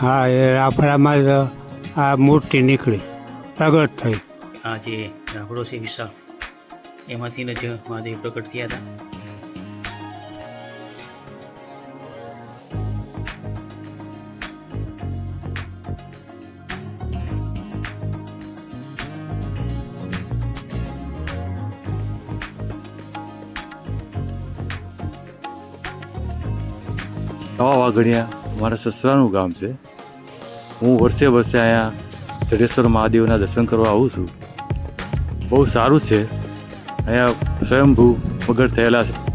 હા એ રાફડામાં જ આ મૂર્તિ નીકળી. પ્રગટ થઈ. આ જે રાફડો છે વિશાળ એમાંથી જ મહાદેવ પ્રગટ થયા હતા. નવા વાઘણિયા મારા સસરાનું ગામ છે. હું વર્ષે વર્ષે અહીંયા જડેશ્વર મહાદેવના દર્શન કરવા આવું છું. બહુ સારું છે. અહીંયા સ્વયંભૂ વગર થયેલા છે.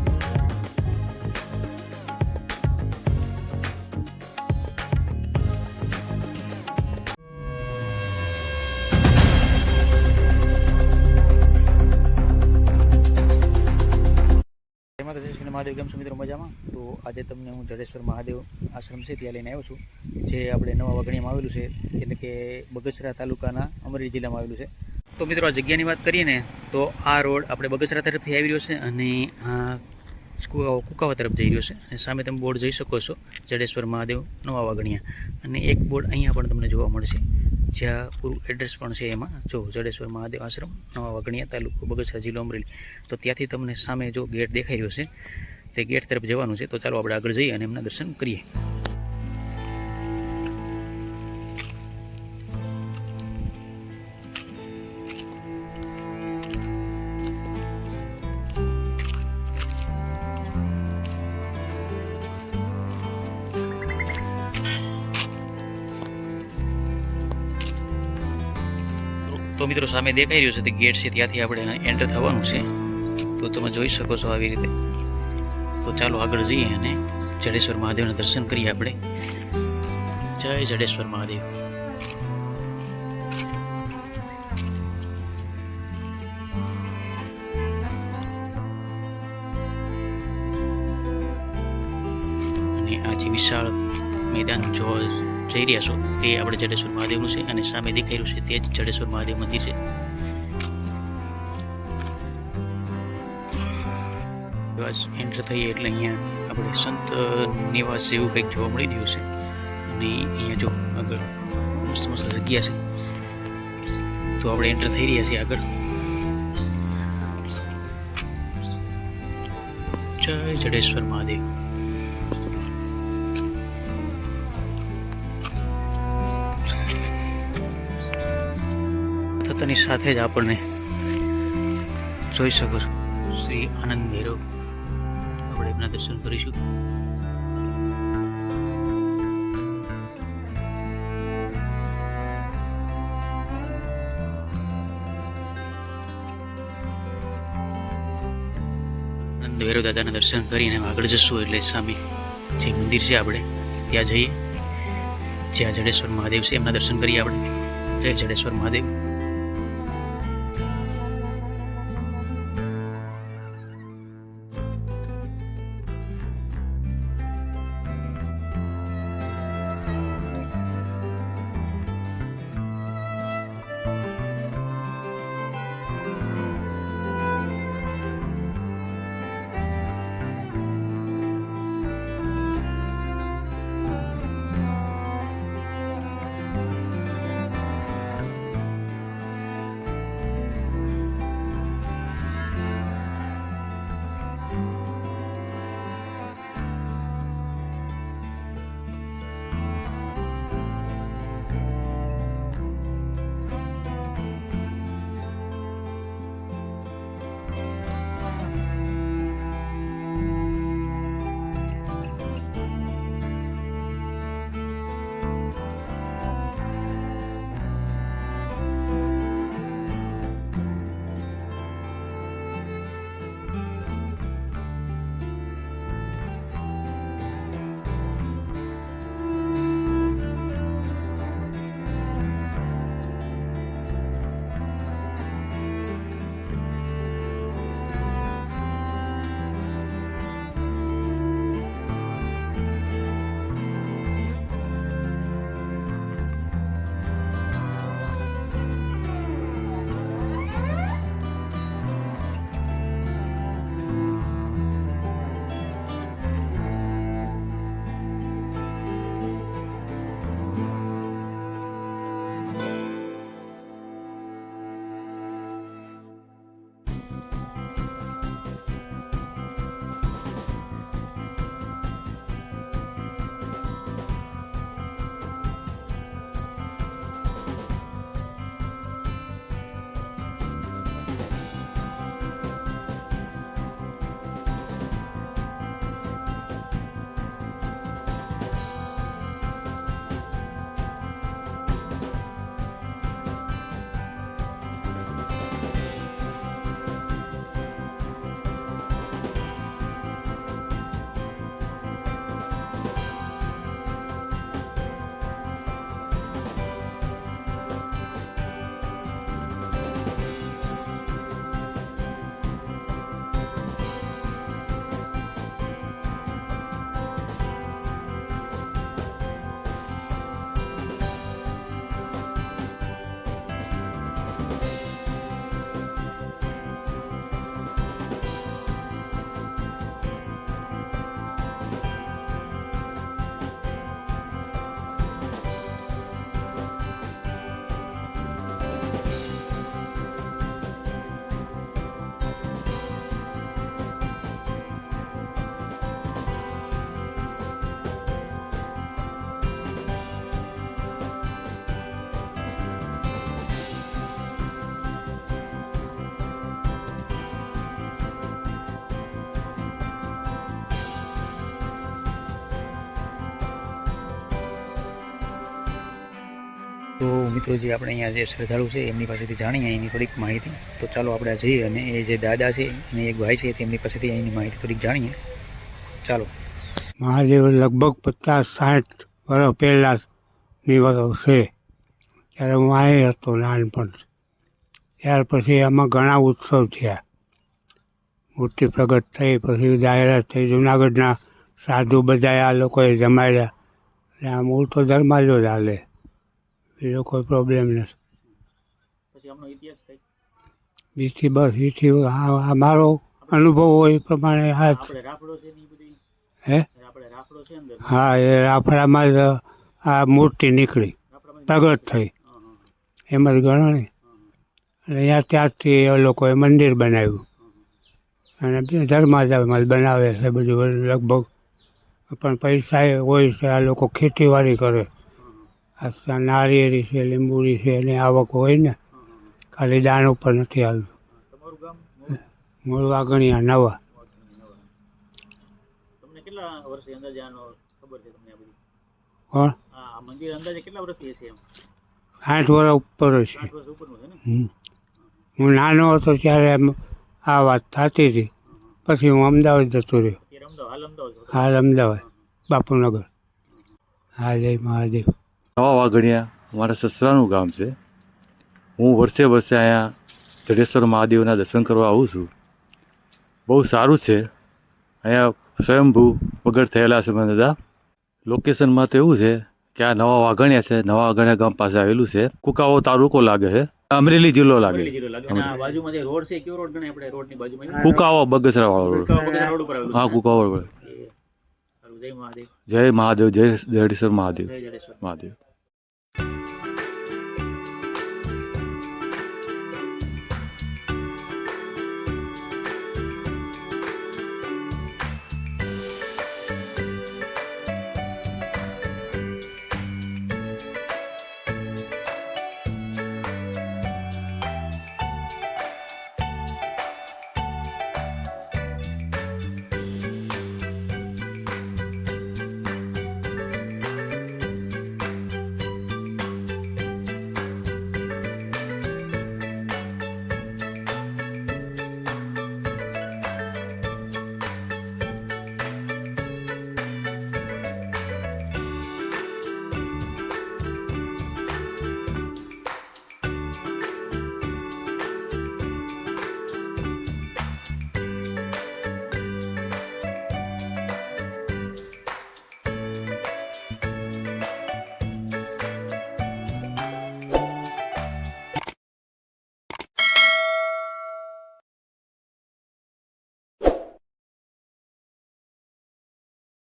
મહાદેવ, કેમ છો મિત્રો? મજામાં? તો આજે તમને હું જડેશ્વર મહાદેવ આશ્રમ છે ત્યાં લઈને આવ્યો છું, જે આપણે નવા વગણીમાં આવેલું છે, એટલે કે બગસરા તાલુકાના અમરેલી જિલ્લામાં આવેલું છે. તો મિત્રો, આ જગ્યાની વાત કરીએ ને, તો આ રોડ આપણે બગસરા તરફથી આવી રહ્યો છે અને આ કુકાવા તરફ જઈ રહ્યો છે. અને સામે તમે બોર્ડ જોઈ શકો છો, જડેશ્વર મહાદેવ, નવા વાગણિયા અને એક બોર્ડ અહીંયા પણ તમને જોવા મળશે, જ્યાં પૂરું એડ્રેસ પણ છે એમાં. જો, જડેશ્વર મહાદેવ આશ્રમ, નવા વાગણિયા તાલુકો, બગસરા જિલ્લો અમરેલી. તો ત્યાંથી તમને સામે જો ગેટ દેખાઈ રહ્યો છે તે ગેટ તરફ જવાનું છે, તો ચાલો આપણે આગળ જઈએ અને એમના દર્શન કરીએ. તો મિત્રો સામે દેખાઈ રહ્યું છે, તે ગેટ છે, ત્યાંથી આપણે એન્ટર થવાનું છે. તો તમે જોઈ શકો છો આવી રીતે. તો ચાલો આગળ જઈએ અને જડેશ્વર મહાદેવના દર્શન કરીએ આપણે. જય જડેશ્વર મહાદેવ. અને જે વિશાળ મેદાન જોવા જઈ રહ્યા છો, તે આપણે જડેશ્વર મહાદેવનું છે અને સામે દેખાઈ રહ્યું છે તે જ જડેશ્વર મહાદેવ મંદિર છે. બસ એન્ટર થઈએ એટલે અહીંયા આપણે સંત નિવાસ જેવું કંઈક જોવા મળી રહ્યું છે. અને અહીંયા જો આગળ મસ્ત મસ્ત જગ્યા છે. તો આપણે એન્ટર થઈ રહ્યા છીએ આગળ. જય જડેશ્વર મહાદેવ. થતાની સાથે જ આપણને જોઈ શકો શ્રી આનંદ ભૈરવ. એમના દર્શન કરીશું. ભૈરવ દાદાના દર્શન કરીને આગળ જશું એટલે સામે જે મંદિર છે આપણે, ત્યાં જઈએ. જ્યાં જડેશ્વર મહાદેવ છે એમના દર્શન કરીએ આપણે. જડેશ્વર મહાદેવ. તો મિત્રો જે આપણે અહીંયા જે શ્રદ્ધાળુ છે, એમની પાસેથી જાણીએ એની થોડીક માહિતી. તો ચાલો આપણે જઈએ અને એ જે દાદા છે, અને એક ભાઈ છે, તેમની પાસેથી એની માહિતી થોડીક જાણીએ. ચાલો. મહાદેવ લગભગ પચાસ સાઠ વર્ષ પહેલાંની વર્ષ છે. ત્યારે હું અહીં હતો નાનપણ. ત્યાર પછી આમાં ઘણા ઉત્સવ થયા. મૂર્તિ પ્રગટ થઈ, પછી જાહેરાત થઈ. જુનાગઢના સાધુ બધા આ લોકોએ જમાડ્યા. એટલે આમ હું તો ધર્માજો જ હાલે બીજો કોઈ પ્રોબ્લેમ નથી. બીજથી બસ એથી આ મારો અનુભવ હોય એ પ્રમાણે બધી? હે? હા એ રાફડામાં જ આ મૂર્તિ નીકળી. પ્રગટ થઈ. એમ જ ગણો ને અને અહીંયા ત્યારથી એ લોકોએ મંદિર બનાવ્યું. અને જ બનાવે છે બધું. લગભગ પણ પૈસા હોય છે આ લોકો ખેતીવાડી કરે. આ નારિયેળી છે લીંબુડી છે એની આવક હોય ને ખાલી દાન ઉપર નથી આવતું મૂળ વાગણિયા નવા. કોણ? આ મંદિર અંદાજે કેટલા વર્ષથી હશે એમ? સાઠ વર્ષ ઉપર છે. આઠ. હું નાનો હતો ત્યારે આ વાત થતી હતી. પછી હું અમદાવાદ જતો રહ્યો. હાલ અમદાવાદ બાપુનગર. હા જય મહાદેવ. નવા વાઘણિયા મારા સસરાનું ગામ છે. હું વર્ષે વર્ષે અહીંયા જડેશ્વર મહાદેવના દર્શન કરવા આવું છું. બહુ સારું છે. અહીંયા સ્વયંભૂ વગર થયેલા છે મને દાદા. લોકેશનમાં તો એવું છે કે આ નવા વાઘણિયા છે નવા વાઘણિયા ગામ પાસે આવેલું છે. કુકાવો તાલુકો લાગે છે. અમરેલી જિલ્લો લાગે. કુકાવો બગસરા વાળો રોડ હા કુકાવો જય મહાદેવ. જય જડેશ્વર મહાદેવ. મહાદેવ.